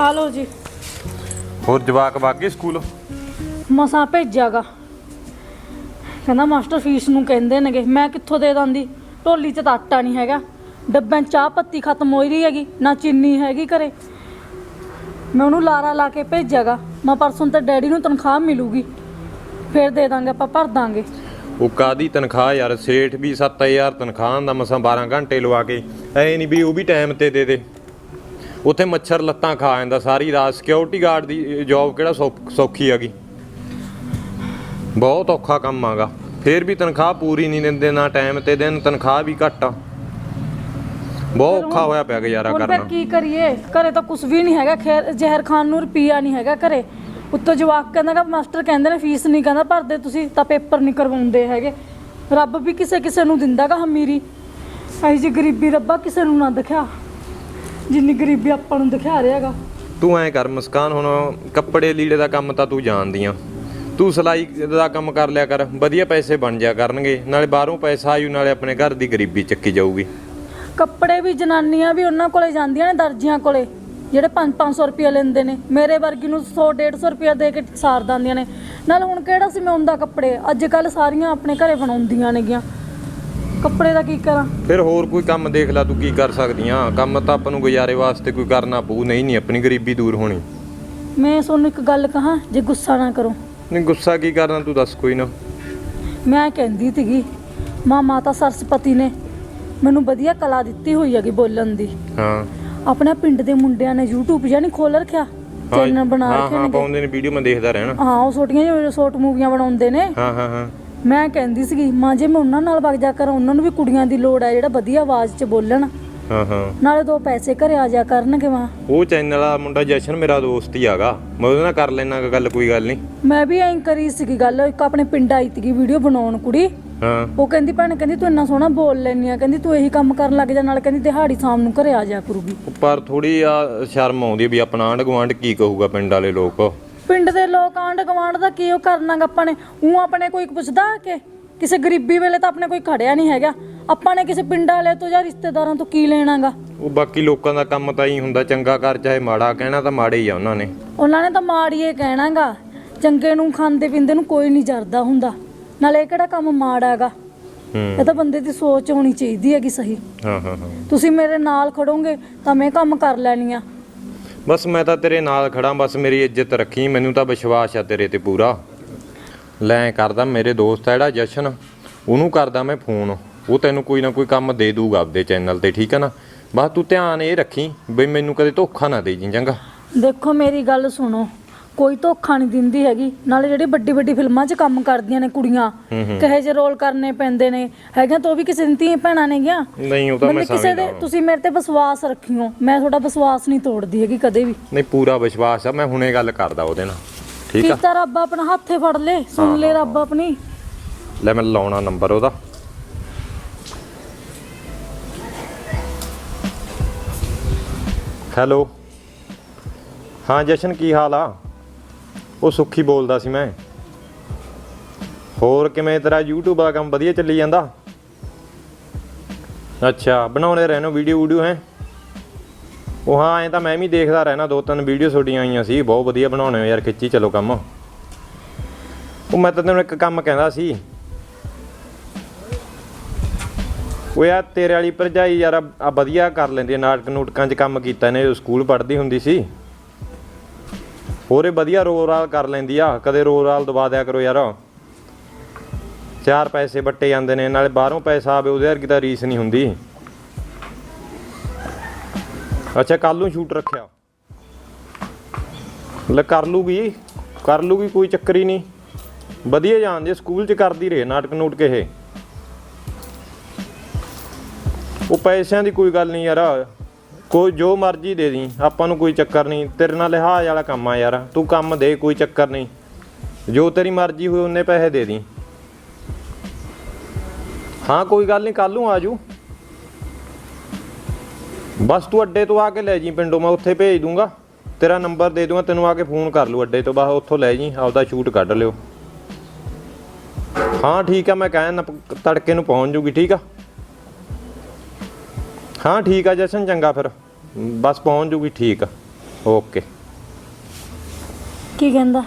ਆ ਲਓ ਜੀ। ਹੋਰ ਜਵਾਕ ਵਾਗੇ ਸਕੂਲ? ਮਸਾਂ ਭੇਜਿਆਗਾ। ਕਹਿੰਦਾ ਮਾਸਟਰ ਫੀਸ ਨੂੰ ਕਹਿੰਦੇ ਨੇਗੇ। ਮੈਂ ਕਿੱਥੋਂ ਦੇ ਦਾਂਦੀ? ਢੋਲੀ 'ਚ ਤਾਂ ਆਟਾ ਨਹੀਂ ਹੈਗਾ। ਡੱਬਿਆਂ 'ਚ ਚਾਹ ਪੱਤੀ ਖਤਮ ਹੋਈ ਰਹੀ ਹੈਗੀ ਨਾ ਚੀਨੀ ਹੈਗੀ ਘਰੇ। ਮੈਂ ਉਹਨੂੰ ਲਾਰਾ ਲਾ ਕੇ ਭੇਜਿਆਗਾ। ਮੈਂ ਪਰਸੋਂ ਤੇ ਡੈਡੀ ਨੂੰ ਤਨਖਾਹ ਮਿਲੂਗੀ। ਫਿਰ ਦੇ ਦਾਂਗੇ ਆਪਾਂ ਭਰ ਦਾਂਗੇ। ਉਹ ਕਾਦੀ ਤਨਖਾਹ ਯਾਰ? ਸੇਠ ਵੀ 7000 ਤਨਖਾਹ ਦਾ ਮਸਾਂ 12 ਘੰਟੇ ਲਵਾ ਕੇ। ਐ ਨਹੀਂ ਵੀ ਉਹ ਵੀ ਟਾਈਮ ਤੇ ਦੇ ਦੇ। ਉੱਥੇ ਮੱਛਰ ਲੱਤਾਂ ਖਾ ਜਾਂਦਾ ਸਾਰੀ ਰਾਤ ਸਿਕਿਉਰਿਟੀ ਗਾਰਡ ਦੀ ਜੌਬ ਕਿਹੜਾ ਸੌਖ- ਹੈਗੀ। ਬਹੁਤ ਔਖਾ ਕੰਮ ਆਗਾ। ਫੇਰ ਵੀ ਤਨਖਾਹ ਪੂਰੀ ਨਹੀਂ ਦਿੰਦੇ ਨਾ ਟਾਈਮ ਤੇ ਦੇਣ ਤਨਖਾਹ ਵੀ ਘੱਟ ਆ। ਬਹੁਤ ਔਖਾ ਹੋਇਆ ਪਿਆ ਗੁਜ਼ਾਰਾ ਹੁਣ ਕਰਨਾ। ਕੀ ਕਰੀਏ? ਘਰੇ ਤਾਂ ਕੁਝ ਵੀ ਨਹੀਂ ਹੈਗਾ। ਖੈਰ ਜ਼ਹਿਰ ਖਾਨ ਨੂੰ ਰੁਪਈਆ ਨਹੀਂ ਹੈਗਾ ਘਰੇ। ਉੱਤੋਂ ਜਵਾਕ ਕਹਿੰਦਾ ਕਿ ਮਾਸਟਰ ਕਹਿੰਦੇ ਨੇ ਫੀਸ ਨਹੀਂ ਕਹਿੰਦਾ ਭਰਦੇ ਤੁਸੀਂ ਤਾਂ ਪੇਪਰ ਨਹੀਂ ਕਰਵਾਉਂਦੇ ਹੈਗੇ। ਰੱਬ ਵੀ ਕਿਸੇ ਕਿਸੇ ਨੂੰ ਦਿੰਦਾਗਾ ਹਮੀਰੀ। ਜੀ ਗਰੀਬੀ ਰੱਬਾ ਕਿਸੇ ਨੂੰ ਨਾ ਦਿਖਾ। ਜਿੰਨੀ ਗਰੀਬੀ ਆਪਾਂ ਨੂੰ ਦਿਖਾ ਰਿਹਾਗਾ ਤੂੰ ਐ ਕਰ ਮੁਸਕਾਨ ਹੁਣ ਕੱਪੜੇ ਲੀੜੇ ਦਾ ਕੰਮ ਤਾਂ ਤੂੰ ਜਾਣਦੀ ਆ ਤੂੰ ਸਿਲਾਈ ਦਾ ਕੰਮ ਕਰ ਲਿਆ ਕਰ ਵਧੀਆ ਪੈਸੇ ਬਣ ਜਾ ਕਰਨਗੇ ਨਾਲੇ ਬਾਹਰੋਂ ਪੈਸਾ ਆਯੂ ਨਾਲੇ ਆਪਣੇ ਘਰ ਦੀ ਗਰੀਬੀ ਚੱਕੀ ਜਾਊਗੀ। ਕੱਪੜੇ ਵੀ ਜਨਾਨੀਆਂ ਵੀ ਉਹਨਾਂ ਕੋਲੇ ਜਾਂਦੀਆਂ ਨੇ ਦਰਜੀਆਂ ਕੋਲੇ ਜਿਹੜੇ 5-500 ਰੁਪਏ ਲੈਂਦੇ ਨੇ। ਮੇਰੇ ਵਰਗੀ ਨੂੰ 100-150 ਰੁਪਏ ਦੇ ਕੇ ਸਾਰ ਦਿੰਦੀਆਂ ਨੇ। ਨਾਲ ਹੁਣ ਕਿਹੜਾ ਸੀ ਮੈਂ ਉਹਦਾ ਕੱਪੜੇ? ਅੱਜ ਕੱਲ ਸਾਰੀਆਂ ਆਪਣੇ ਘਰੇ ਬਣਾਉਂਦੀਆਂ ਨੇਗੀਆਂ। ਕੱਪੜੇ ਦਾ ਕੀ ਕਰਾਂ? ਫਿਰ ਹੋਰ ਕੋਈ ਕੰਮ ਦੇਖ ਲੈ ਤੂੰ ਕੀ ਕਰ ਸਕਦੀ ਆ ਕੰਮ ਤਾਂ ਆਪਾਂ ਨੂੰ ਗੁਜ਼ਾਰੇ ਵਾਸਤੇ ਕੋਈ ਕਰਨਾ ਪਊ। ਨਹੀਂ ਨਹੀਂ ਆਪਣੀ ਗਰੀਬੀ ਦੂਰ ਹੋਣੀ। ਮੈਂ ਤੁਹਾਨੂੰ ਇੱਕ ਗੱਲ ਕਹਾਂ ਜੇ ਗੁੱਸਾ ਨਾ ਕਰੋ। ਨਹੀਂ ਗੁੱਸਾ ਕੀ ਕਰਨਾ ਤੂੰ ਦੱਸ ਕੋਈ ਨਾ। ਮੈਂ ਕਹਿੰਦੀ ਸੀਗੀ ਮਾਂ ਮਾਤਾ ਸਰਸਪਤੀ ਨੇ ਮੈਨੂੰ ਵਧੀਆ ਕਲਾ ਦਿੱਤੀ ਹੋਈ ਹੈਗੀ ਬੋਲਣ ਦੀ। ਹਾਂ। ਆਪਣੇ ਪਿੰਡ ਦੇ ਮੁੰਡਿਆਂ ਨੇ YouTube ਜਾਨੀ ਖੋਲ ਰੱਖਿਆ? ਚੈਨਲ ਬਣਾ ਹਾਂ ਰੱਖੇ ਹਾਂ ਨੇ ਪਾਉਂਦੇ ਨੇ ਵੀਡੀਓ ਮੈਂ ਦੇਖਦਾ ਰਹਿਣਾ। ਹਾਂ ਉਹ ਛੋਟੀਆਂ ਜਿਹੀਆਂ ਸ਼ਾਰਟ ਮੂਵੀਆਂ ਬਣਾਉਂਦੇ ਨੇ। ਹਾਂ ਹਾਂ ਹਾਂ। ਮੈਂ ਕਹਿੰਦੀ ਸੀਗੀ ਮਾਂ ਜੇ ਮੈਂ ਉਹਨਾਂ ਨਾਲ ਵਗ ਜਾ ਕਰਾਂ ਉਹਨਾਂ ਨੂੰ ਵੀ ਕੁੜੀਆਂ ਦੀ ਲੋੜ ਹੈ ਜਿਹੜਾ ਵਧੀਆ ਆਵਾਜ਼ 'ਚ ਬੋਲਣ। ਹਾਂ ਹਾਂ। ਨਾਲੇ ਦੋ ਪੈਸੇ ਘਰੇ ਆ ਜਾ ਕਰਨਗੇ ਮਾਂ। ਉਹ ਚੈਨਲ ਵਾਲਾ ਮੁੰਡਾ ਜਸ਼ਨ ਮੇਰਾ ਦੋਸਤ ਹੀ ਆਗਾ ਮੈਂ ਉਹਦੇ ਨਾਲ ਕਰ ਲੈਣਾ ਗੱਲ ਕੋਈ ਗੱਲ ਨਹੀਂ। ਮੈਂ ਵੀ ਐਂ ਕਰੀ ਸੀਗੀ ਗੱਲ ਇੱਕ ਆਪਣੇ ਪਿੰਡ ਆਈ ਸੀਗੀ ਵੀਡੀਓ ਬਣਾਉਣ ਕੁੜੀ। ਹਾਂ। ਉਹ ਕਹਿੰਦੀ ਭੈਣ ਕਹਿੰਦੀ ਤੂੰ ਇੰਨਾ ਸੋਹਣਾ ਬੋਲ ਲੈਨੀ ਆ ਕਹਿੰਦੀ ਤੂੰ ਇਹੀ ਕੰਮ ਕਰਨ ਲੱਗ ਜਾ ਨਾਲ ਕਹਿੰਦੀ ਦਿਹਾੜੀ ਸ਼ਾਮ ਨੂੰ ਘਰੇ ਆ ਜਾ ਕਰੂਗੀ। ਪਰ ਥੋੜੀ ਆ ਸ਼ਰਮ ਆਉਂਦੀ ਵੀ ਆਪਣਾ ਆਂਢ ਗੁਆਂਢ ਕੀ ਕਹੂਗਾ ਪਿੰਡ ਵਾਲੇ ਲੋਕ। ਪਿੰਡ ਦੇ ਲੋਕ ਆਂਢ ਗਵਾਂਢ ਦਾ ਕੀ ਉਹ ਕਰਨਾਗਾ ਆਪਾਂ ਨੇ? ਉਹ ਆਪਣੇ ਕੋਈ ਪੁੱਛਦਾ ਕਿ ਕਿਸੇ ਗਰੀਬੀ ਵੇਲੇ ਤਾਂ ਆਪਣੇ ਕੋਈ ਖੜਿਆ ਨਹੀਂ ਹੈਗਾ। ਆਪਾਂ ਨੇ ਕਿਸੇ ਪਿੰਡ ਵਾਲੇ ਤੋਂ ਜਾਂ ਰਿਸ਼ਤੇਦਾਰਾਂ ਤੋਂ ਕੀ ਲੈਣਾਗਾ? ਉਹ ਬਾਕੀ ਲੋਕਾਂ ਦਾ ਕੰਮ ਤਾਂ ਹੀ ਹੁੰਦਾ ਚੰਗਾ ਕਰ ਚਾਹੇ ਮਾੜਾ ਕਹਿਣਾ ਤਾਂ ਮਾੜੇ ਹੀ ਆ ਉਹਨਾਂ ਨੇ। ਉਹਨਾਂ ਨੇ ਤਾਂ ਮਾੜੀਏ ਕਹਿਣਾਗਾ। ਚੰਗੇ ਨੂੰ ਖਾਂਦੇ ਪੀਂਦੇ ਨੂੰ ਕੋਈ ਨਹੀਂ ਜਰਦਾ ਹੁੰਦਾ। ਨਾਲੇ ਇਹ ਕਿਹੜਾ ਕੰਮ ਮਾੜਾ ਹੈਗਾ ਹੂੰ ਇਹ ਤਾਂ ਬੰਦੇ ਦੀ ਸੋਚ ਹੋਣੀ ਚਾਹੀਦੀ ਹੈਗੀ ਸਹੀ। ਹਾਂ ਹਾਂ ਹਾਂ। ਤੁਸੀਂ ਮੇਰੇ ਨਾਲ ਖੜੋਗੇ ਤਾਂ ਮੈਂ ਕੰਮ ਕਰ ਲੈਣੀ ਆ। ਬਸ ਮੈਂ ਤਾਂ ਤੇਰੇ ਨਾਲ ਖੜਾ, ਬਸ ਮੇਰੀ ਇੱਜ਼ਤ ਰੱਖੀ, ਮੈਨੂੰ ਤਾਂ ਵਿਸ਼ਵਾਸ ਆ ਤੇਰੇ ਤੇ ਪੂਰਾ। ਲੈ ਕਰਦਾ ਮੇਰੇ ਦੋਸਤ ਆ ਜਿਹੜਾ ਜਸ਼ਨ, ਉਹਨੂੰ ਕਰਦਾ ਮੈਂ ਫੋਨ, ਉਹ ਤੈਨੂੰ ਕੋਈ ਨਾ ਕੋਈ ਕੰਮ ਦੇ ਦੂਗਾ ਆਪਦੇ ਚੈਨਲ ਤੇ, ਠੀਕ ਹੈ ਨਾ? ਬਸ ਤੂੰ ਧਿਆਨ ਇਹ ਰੱਖੀ ਬਈ ਮੈਨੂੰ ਕਦੇ ਧੋਖਾ ਨਾ ਦੇ ਜੀ ਚੰਗਾ। ਦੇਖੋ ਮੇਰੀ ਗੱਲ ਸੁਣੋ ਕੋਈ ਧੋਖਾ ਨਹੀਂ ਦਿੰਦੀ ਹੈਗੀ। ਨਾਲੇ ਜਿਹੜੀ ਵੱਡੀ ਵੱਡੀ ਫਿਲਮਾਂ 'ਚ ਕੰਮ ਕਰਦੀਆਂ ਨੇ ਕੁੜੀਆਂ ਕਹੇ ਜੇ ਰੋਲ ਕਰਨੇ ਪੈਂਦੇ ਨੇ ਹੈਗੀਆਂ ਤਾਂ ਉਹ ਵੀ ਕਿਸੇ ਦੀ ਧੀ ਭੈਣਾਂ ਨੇਗੀਆਂ। ਨਹੀਂ ਉਹ ਤਾਂ ਮੈਂ ਕਿਸੇ ਦੇ ਤੁਸੀਂ ਮੇਰੇ ਤੇ ਵਿਸ਼ਵਾਸ ਰੱਖਿਓ ਮੈਂ ਤੁਹਾਡਾ ਵਿਸ਼ਵਾਸ ਨਹੀਂ ਤੋੜਦੀ ਹੈਗੀ ਕਦੇ ਵੀ। ਨਹੀਂ ਪੂਰਾ ਵਿਸ਼ਵਾਸ ਆ ਮੈਂ ਹੁਣੇ ਗੱਲ ਕਰਦਾ ਉਹਦੇ ਨਾਲ। ਠੀਕ ਆ? ਕੀਤਾ ਰੱਬ ਆਪਣਾ ਹੱਥੇ ਫੜ ਲੇ ਸੁਣ ਲੈ ਰੱਬ ਆਪਣੀ। ਲੈ ਮੈਂ ਲਾਉਣਾ ਨੰਬਰ ਉਹਦਾ। ਹੈਲੋ। ਹਾਂ ਜਸ਼ਨ ਕੀ ਹਾਲ ਆ? ਉਹ ਸੁੱਖੀ ਬੋਲਦਾ ਸੀ ਮੈਂ। ਹੋਰ ਕਿਵੇਂ ਤੇਰਾ YouTube ਦਾ ਕੰਮ ਵਧੀਆ ਚੱਲੀ ਜਾਂਦਾ? ਅੱਛਾ ਬਣਾਉਣੇ ਰਹਿਣੋ ਵੀਡੀਓ ਵੀਡੀਓ ਹੈ? ਉਹ ਹਾਂ, ਐ ਤਾਂ ਮੈਂ ਵੀ ਦੇਖਦਾ ਰਹਿਣਾ, ਦੋ ਤਿੰਨ ਵੀਡੀਓ ਤੁਹਾਡੀਆਂ ਆਈਆਂ ਸੀ, ਬਹੁਤ ਵਧੀਆ ਬਣਾਉਣੇ ਹੋ ਯਾਰ, ਖਿੱਚੀ ਚਲੋ ਕੰਮ। ਉਹ ਮੈਂ ਤਾਂ ਤੈਨੂੰ ਇੱਕ ਕੰਮ ਕਹਿੰਦਾ ਸੀ। ਉਹ ਯਾਰ, ਤੇਰੇ ਵਾਲੀ ਭਰਜਾਈ ਯਾਰ, ਆ ਵਧੀਆ ਕਰ ਲੈਂਦੀ ਨਾਟਕ ਨੂਟਕਾਂ 'ਚ ਕੰਮ ਕੀਤਾ ਨੇ ਸਕੂਲ ਪੜ੍ਹਦੀ ਹੁੰਦੀ ਸੀ। ਹੋਰੇ ਵਧੀਆ ਰੋਲ ਰਾਲ ਕਰ ਲੈਂਦੀ ਆ। ਕਦੇ ਰੋਲ ਰਾਲ ਦਵਾ ਦਿਆ ਕਰੋ ਯਾਰ। ਚਾਰ ਪੈਸੇ ਵੱਟੇ ਜਾਂਦੇ ਨੇ, ਨਾਲੇ ਬਾਹਰੋਂ ਪੈਸਾ ਆਵੇ, ਉਹਦੇ ਵਰਗੀ ਤਾਂ ਰੀਸ ਨਹੀਂ ਹੁੰਦੀ। ਅੱਛਾ ਕੱਲ ਨੂੰ ਸ਼ੂਟ ਰੱਖਿਆ। ਲੈ ਕਰ ਲੂਗੀ ਕਰ ਲੂਗੀ, ਕੋਈ ਚੱਕਰ ਹੀ ਨਹੀਂ। ਵਧੀਆ ਜਾਣਦੇ, ਸਕੂਲ 'ਚ ਕਰਦੀ ਰਹੇ ਨਾਟਕ ਨੂਟਕ ਇਹ। ਉਹ ਪੈਸਿਆਂ ਦੀ ਕੋਈ ਗੱਲ ਨਹੀਂ ਯਾਰ। ਕੋਈ ਜੋ ਮਰਜ਼ੀ ਦੇ ਦੀ ਆਪਾਂ ਨੂੰ ਕੋਈ ਚੱਕਰ ਨਹੀਂ। ਤੇਰੇ ਨਾਲ ਲਿਹਾਜ਼ ਵਾਲਾ ਕੰਮ ਆ ਯਾਰ, ਤੂੰ ਕੰਮ ਦੇ, ਕੋਈ ਚੱਕਰ ਨਹੀਂ। ਜੋ ਤੇਰੀ ਮਰਜ਼ੀ ਹੋਏ, ਉਹਨੇ ਪੈਸੇ ਦੇ ਦੀ ਹਾਂ, ਕੋਈ ਗੱਲ ਨਹੀਂ ਕੱਲ ਨੂੰ ਆਜੂ ਬਸ ਤੂੰ ਅੱਡੇ ਤੋਂ ਆ ਕੇ ਲੈ ਜੀ ਪਿੰਡੋਂ, ਮੈਂ ਉੱਥੇ ਭੇਜ ਦੂੰਗਾ। ਤੇਰਾ ਨੰਬਰ ਦੇ ਦੂੰਗਾ, ਤੈਨੂੰ ਆ ਕੇ ਫੋਨ ਕਰ ਲੂ ਅੱਡੇ ਤੋਂ। ਬਾਅਦ ਉੱਥੋਂ ਲੈ ਜੀ ਆਪਦਾ ਸ਼ੂਟ ਕੱਢ ਲਿਓ। ਹਾਂ, ਠੀਕ ਆ, ਮੈਂ ਕਹਿਣ ਤੜਕੇ ਨੂੰ ਪਹੁੰਚ ਜੂਗੀ, ਠੀਕ ਆ? ਹਾਂ ਠੀਕ ਆ ਜਸ਼ਨ ਚੰਗਾ ਫਿਰ। ਬਸ ਪਹੁੰਚ ਜੂਗੀ ਠੀਕ ਆ। ਓਕੇ। ਕੀ ਕਹਿੰਦਾ?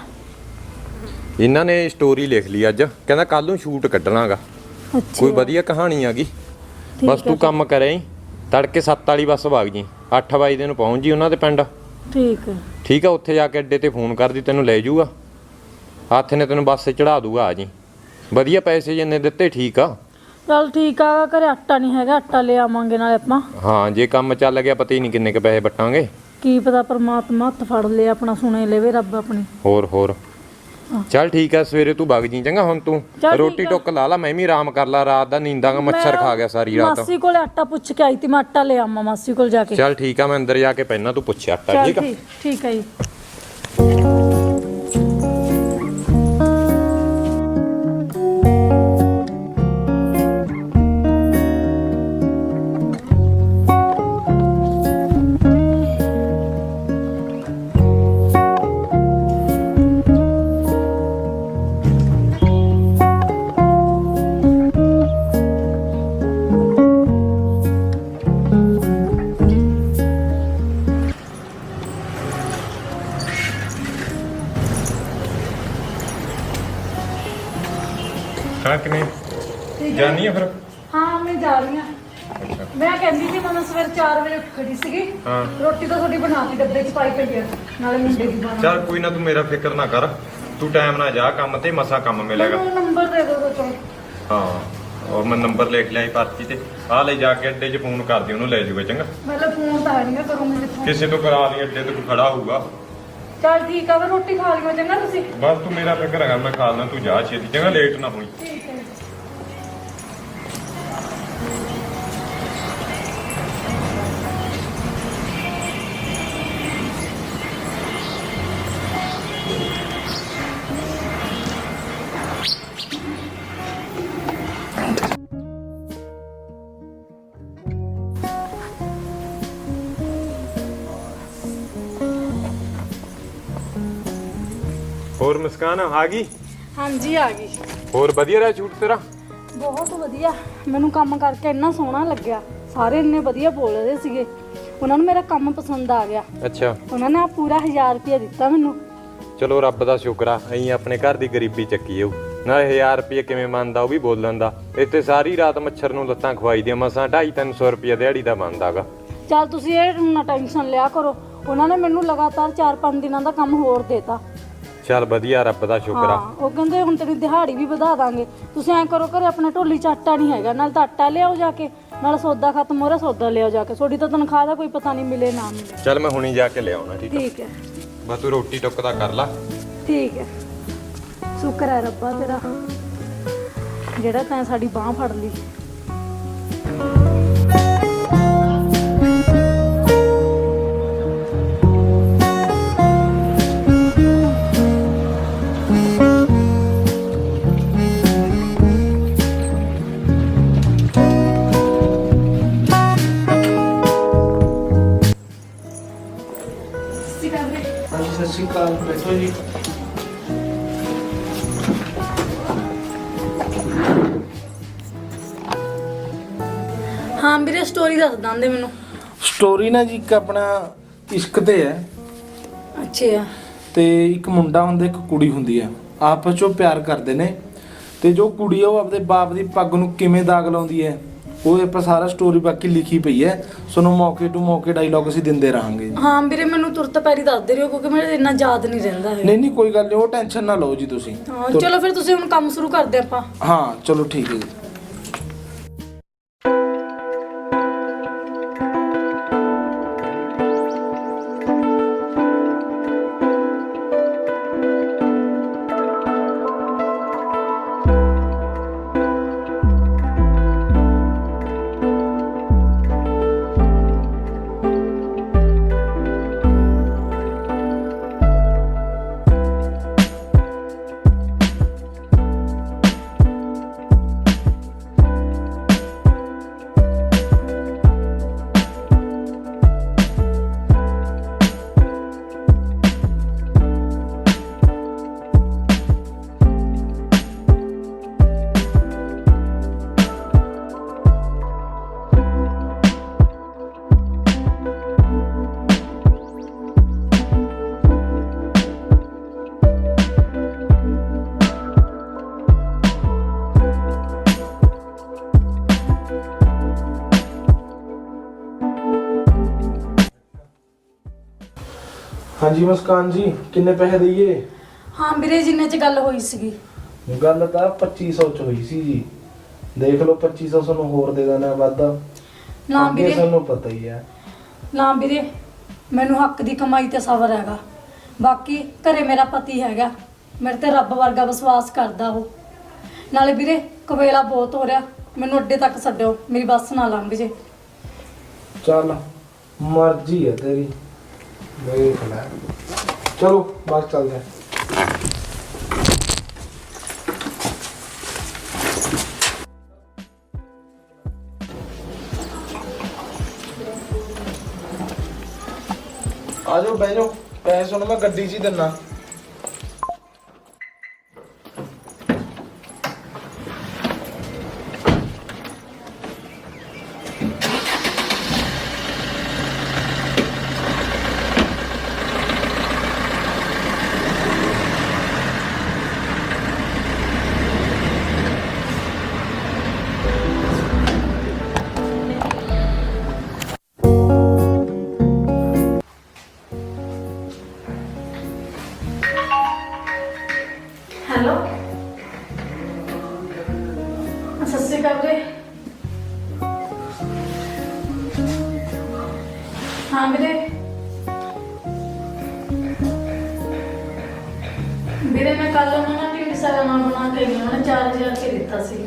ਇਹਨਾਂ ਨੇ ਸਟੋਰੀ ਲਿਖ ਲਈ ਅੱਜ। ਕਹਿੰਦਾ ਕੱਲ ਨੂੰ ਸ਼ੂਟ ਕੱਢਣਾਗਾ। ਅੱਛਾ। ਕੋਈ ਵਧੀਆ ਕਹਾਣੀ ਆਗੀ। ਬਸ ਤੂੰ ਕੰਮ ਕਰੇ ਤੜਕੇ 7 ਵਾਲੀ ਬੱਸ ਵਗ ਜੀ 8 ਵਜੇ ਨੂੰ ਪਹੁੰਚ ਜੀ ਉਹਨਾਂ ਦੇ ਪਿੰਡ। ਠੀਕ ਠੀਕ ਆ ਉੱਥੇ ਜਾ ਕੇ ਅੱਡੇ ਤੇ ਫੋਨ ਕਰਦੀ ਤੈਨੂੰ ਲੈ ਜਾਊਗਾ। ਹੱਥ ਨੇ ਤੈਨੂੰ ਬੱਸ 'ਤੇ ਚੜਾ ਦੂਗਾ ਆ ਜੀ। ਵਧੀਆ ਪੈਸੇ ਜਿੰਨੇ ਦਿੱਤੇ ਠੀਕ ਆ। ਚਲ ਠੀਕ ਆ ਘਰੇ ਆਟਾ ਨਹੀਂ ਹੈਗਾ ਆਟਾ ਲੈ ਆਵਾਂਗੇ ਨਾਲ ਆਪਾਂ। ਹਾਂ ਜੇ ਕੰਮ ਚੱਲ ਗਿਆ ਪਤਾ ਹੀ ਨਹੀਂ ਕਿੰਨੇ ਕ ਪੈਸੇ ਵੱਟਾਂਗੇ। ਕੀ ਪਤਾ ਪਰਮਾਤਮਾ ਹੱਥ ਫੜ ਲਿਆ ਆਪਣਾ ਸੁਣੇ ਲਵੇ ਰੱਬ ਆਪਣੀ। ਹੋਰ ਹੋਰ। ਚੱਲ ਠੀਕ ਆ ਸਵੇਰੇ ਤੂੰ ਵਗ ਜੀ ਚੰਗਾ ਹੁਣ ਤੂੰ ਠੀਕ ਰੋਟੀ ਆ। ਟੁੱਕ ਲਾ ਲਾ ਮੈਂ ਵੀ ਆਰਾਮ ਕਰ ਲਾ ਰਾਤ ਦਾ ਨੀਂਦਾਂ ਗਾ ਮੱਛਰ ਖਾ ਗਿਆ ਸਾਰੀ ਰਾਤ। ਮਾਸੀ ਕੋਲ ਆਟਾ ਪੁੱਛ ਕੇ ਆਈ ਤੀ ਮੈਂ ਆਟਾ ਲੈ ਆਵਾਂ ਮਾਸੀ ਕੋਲ ਜਾ ਕੇ। ਚੱਲ ਠੀਕ ਆ ਮੈਂ ਅੰਦਰ ਜਾ ਕੇ ਪਹਿਲਾਂ ਤੂੰ ਪੁੱਛਿਆ ਆਟਾ ਚੱਲ ਠੀਕ ਆ? ਠੀਕ ਠੀਕ ਹੈ ਜੀ। ਹਾਂ ਕਿਵੇਂ? ਜਾਨੀ ਆ ਫਿਰ? ਹਾਂ ਮੈਂ ਜਾ ਰਹੀ ਹਾਂ। ਮੈਂ ਕਹਿੰਦੀ ਸੀ ਮੈਂ ਸਵੇਰ 4 ਵਜੇ ਉੱਠ ਖੜੀ ਸੀਗੀ। ਹਾਂ। ਰੋਟੀ ਤਾਂ ਤੁਹਾਡੀ ਬਣਾਤੀ ਡੱਬੇ 'ਚ ਪਾਈ ਪਈ ਆ। ਨਾਲੇ ਮੁੰਡੇ ਦੀ ਬਣਾ ਚੱਲ ਕੋਈ ਨਾ ਤੂੰ ਮੇਰਾ ਫਿਕਰ ਨਾ ਕਰ। ਤੂੰ ਟਾਈਮ ਨਾਲ ਜਾ ਕੰਮ ਤੇ ਮਸਾ ਕੰਮ ਮਿਲੇਗਾ। ਮੈਨੂੰ ਨੰਬਰ ਦੇ ਦਿਓ ਚਲੋ ਹਾਂ ਔਰ ਮੈਂ ਨੰਬਰ ਲਿਖ ਲਿਆ ਸੀ ਪਰਚੀ ਤੇ। ਆ ਲੈ ਜਾ ਕੇ ਅੱਡੇ 'ਚ ਫੋਨ ਕਰਦੀ ਉਹਨੂੰ ਲੈ ਜਾਊਗਾ ਚੰਗਾ। ਮਤਲਬ ਫੋਨ ਤਾਂ ਹੈ ਨਹੀਂ ਕਰੂੰਗੀ ਜਿੱਥੋਂ ਕਿਸੇ ਤੋਂ ਕਰਾ ਲਈ ਅੱਡੇ ਤੇ ਕੋਈ ਖੜਾ ਹੋਊਗਾ। ਚੱਲ ਠੀਕ ਆ ਫਿਰ ਰੋਟੀ ਖਾ ਲਿਓ ਚੰਗਾ ਤੁਸੀਂ। ਬਸ ਤੂੰ ਮੇਰਾ ਫਿਕਰ ਹੈਗਾ ਮੈਂ ਖਾ ਲਾਂ ਤੂੰ ਜਾ ਛੇਤੀ। ਚੰਗਾ ਲੇਟ ਨਾ ਹੋਈ। ਠੀਕ ਹੈ। ਮੁਸਕਾਨ ਆ ਗਈ? ਹਾਂਜੀ ਆ ਗਈ। ਹੋਰ ਵਧੀਆ ਰਿਹਾ ਸ਼ੂਟ ਤੇਰਾ? ਬਹੁਤ ਵਧੀਆ। ਮੈਨੂੰ ਕੰਮ ਕਰਕੇ ਇੰਨਾ ਸੋਹਣਾ ਲੱਗਿਆ। ਸਾਰੇ ਇੰਨੇ ਵਧੀਆ ਬੋਲ ਰਹੇ ਸੀਗੇ। ਉਹਨਾਂ ਨੂੰ ਮੇਰਾ ਕੰਮ ਪਸੰਦ ਆ ਗਿਆ। ਅੱਛਾ। ਉਹਨਾਂ ਨੇ ਆ ਪੂਰਾ 1000 ਰੁਪਏ ਦਿੱਤਾ ਮੈਨੂੰ। ਚਲੋ ਰੱਬ ਦਾ ਸ਼ੁਕਰ ਆ ਅਸੀਂ ਆਪਣੇ ਘਰ ਦੀ ਗਰੀਬੀ ਚੱਕੀ ਓ ਨਾ 1000 ਰੁਪਏ ਕਿਵੇਂ ਮੰਨਦਾ ਉਹ ਵੀ ਬੋਲਣ ਦਾ। ਇੱਥੇ ਸਾਰੀ ਰਾਤ ਮੱਛਰ ਨੂੰ ਲੱਤਾਂ ਖਵਾਈ ਦੀਆਂ ਮਸਾਂ 2.5 300 ਰੁਪਏ ਦਿਹਾੜੀ ਦਾ ਮੰਨਦਾਗਾ ਚੱਲ ਤੁਸੀਂ ਇਹ ਨਾ ਟੈਨਸ਼ਨ ਲਿਆ ਕਰੋ। ਉਹਨਾਂ ਨੇ ਮੈਨੂੰ ਲਗਾਤਾਰ 4-5 ਦਿਨਾਂ ਦਾ ਕੰਮ ਹੋਰ ਦੇਤਾ। ਚੱਲ ਵਧੀਆ ਰੱਬ ਦਾ ਸ਼ੁਕਰ ਆ। ਹਾਂ ਉਹ ਕਹਿੰਦੇ ਹੁਣ ਤੇਰੀ ਦਿਹਾੜੀ ਵੀ ਵਧਾ ਦਾਂਗੇ। ਤੁਸੀਂ ਐਂ ਕਰੋ ਘਰੇ ਆਪਣੇ ਢੋਲੀ ਚ ਆਟਾ ਨਹੀਂ ਹੈਗਾ ਨਾਲ ਤਾਂ ਆਟਾ ਲਿਆਓ ਜਾ ਕੇ ਨਾਲ ਸੌਦਾ ਖਤਮ ਹੋ ਰਿਹਾ ਸੌਦਾ ਲਿਆਓ ਜਾ ਕੇ। ਤੁਹਾਡੀ ਤਾਂ ਤਨਖਾਹ ਦਾ ਕੋਈ ਪਤਾ ਨਹੀਂ ਮਿਲੇ ਨਾ ਮਿਲੇ। ਚੱਲ ਮੈਂ ਹੁਣੀ ਜਾ ਕੇ ਲਿਆਉਣਾ ਠੀਕ ਆ? ਠੀਕ ਹੈ। ਬਸ ਤੂੰ ਰੋਟੀ ਟੁੱਕ ਦਾ ਕਰ ਲਾ। ਠੀਕ ਹੈ। ਸ਼ੁਕਰ ਹੈ ਰੱਬਾ ਤੇਰਾ। ਜਿਹੜਾ ਤੈਂ ਸਾਡੀ ਬਾਹ ਫੜ ਲਈ। ਸ਼੍ਰੀ ਅਕਾਲ ਬੈਠੋ ਜੀ ਹਾਂ ਵੀਰੇ ਸਟੋਰੀ ਦੱਸ ਦਾਂਦੇ ਮੈਨੂੰ। ਸਟੋਰੀ ਨਾ ਜੀ ਇੱਕ ਆਪਣਾ ਇਸ਼ਕ ਤੇ ਹੈ। ਅੱਛਾ। ਤੇ ਇੱਕ ਮੁੰਡਾ ਹੁੰਦਾ ਇੱਕ ਕੁੜੀ ਹੁੰਦੀ ਹੈ। ਆਪਸ ਵਿੱਚ ਉਹ ਪਿਆਰ ਕਰਦੇ ਨੇ। ਤੇ ਜੋ ਕੁੜੀ ਆ ਉਹ ਆਪਣੇ ਬਾਪ ਦੀ ਪੱਗ ਨੂੰ ਕਿਵੇਂ ਦਾਗ ਲਾਉਂਦੀ ਹੈ? ਉਹ ਆਪਾਂ ਸਾਰਾ ਸਟੋਰੀ ਬਾਕੀ ਲਿਖੀ ਪਈ ਹੈ। ਤੁਹਾਨੂੰ ਮੌਕੇ ਟੂ ਮੌਕੇ ਡਾਇਲੌਗ ਅਸੀਂ ਦਿੰਦੇ ਰਹਾਂਗੇ ਹਾਂ ਵੀਰੇ ਮੈਨੂੰ ਤੁਰਤ ਪੈਰੀ ਦੱਸ ਦੇ ਰਿਓ ਕਿਉਂਕਿ ਮੇਰੇ ਇੰਨਾ ਯਾਦ ਨਹੀਂ ਰਹਿੰਦਾ ਹੈ ਨਹੀਂ ਨਹੀਂ ਕੋਈ ਗੱਲ ਨਹੀਂ ਉਹ ਟੈਨਸ਼ਨ ਨਾ ਲਓ ਜੀ ਤੁਸੀਂ। ਹਾਂ ਚਲੋ ਫਿਰ ਤੁਸੀਂ ਹੁਣ ਕੰਮ ਸ਼ੁਰੂ ਕਰਦੇ ਆਪਾਂ। ਹਾਂ ਚਲੋ ਠੀਕ ਹੈ ਜੀ। ਹਾਂਜੀ ਮੁਸਕਾਨ ਜੀ ਕਿੰਨੇ ਪੈਸੇ ਦਈਏ? ਹਾਂ ਵੀਰੇ ਜਿੰਨੇ ਚ ਗੱਲ ਹੋਈ ਸੀਗੀ। ਗੱਲ ਤਾਂ 2500 ਚ ਹੋਈ ਸੀ ਜੀ। ਦੇਖ ਲਓ 2500 ਤੁਹਾਨੂੰ ਹੋਰ ਦੇ ਦੇਣਾ ਵਾਧਾ। ਨਾ ਅੱਗੇ ਵੀਰੇ। ਤੁਹਾਨੂੰ ਪਤਾ ਹੀ ਹੈ ਨਾ ਵੀਰੇ ਮੈਨੂੰ ਹੱਕ ਦੀ ਕਮਾਈ ਤੇ ਸਬਰ ਹੈਗਾ। ਬਾਕੀ ਘਰੇ ਮੇਰਾ ਪਤੀ ਹੈਗਾ। ਮੇਰੇ ਤੇ ਰੱਬ ਵਰਗਾ ਵਿਸ਼ਵਾਸ ਕਰਦਾ ਉਹ। ਨਾਲੇ ਵੀਰੇ ਕਵੇਲਾ ਬਹੁਤ ਹੋ ਰਿਹਾ। ਮੈਨੂੰ ਅੱਡੇ ਤੱਕ ਛੱਡਿਓ। ਮੇਰੀ ਬੱਸ ਨਾ ਲੰਘ ਜੇ। ਚੱਲ ਮਰਜ਼ੀ ਹੈ ਤੇਰੀ। ਦੇਖ ਲੈ ਚਲੋ ਬਸ ਚੱਲਦੇ ਹਾਂ ਆ ਜਾਓ ਬਹਿ ਜਾਓ ਪੈਸੇ ਹੁਣ ਮੈਂ ਗੱਡੀ 'ਚ ਹੀ ਉਹਨਾਂ ਬਣਾ ਕੇ ਆਈ ਉਹਨਾਂ 4000 ਕੇ ਦਿੱਤਾ ਸੀ।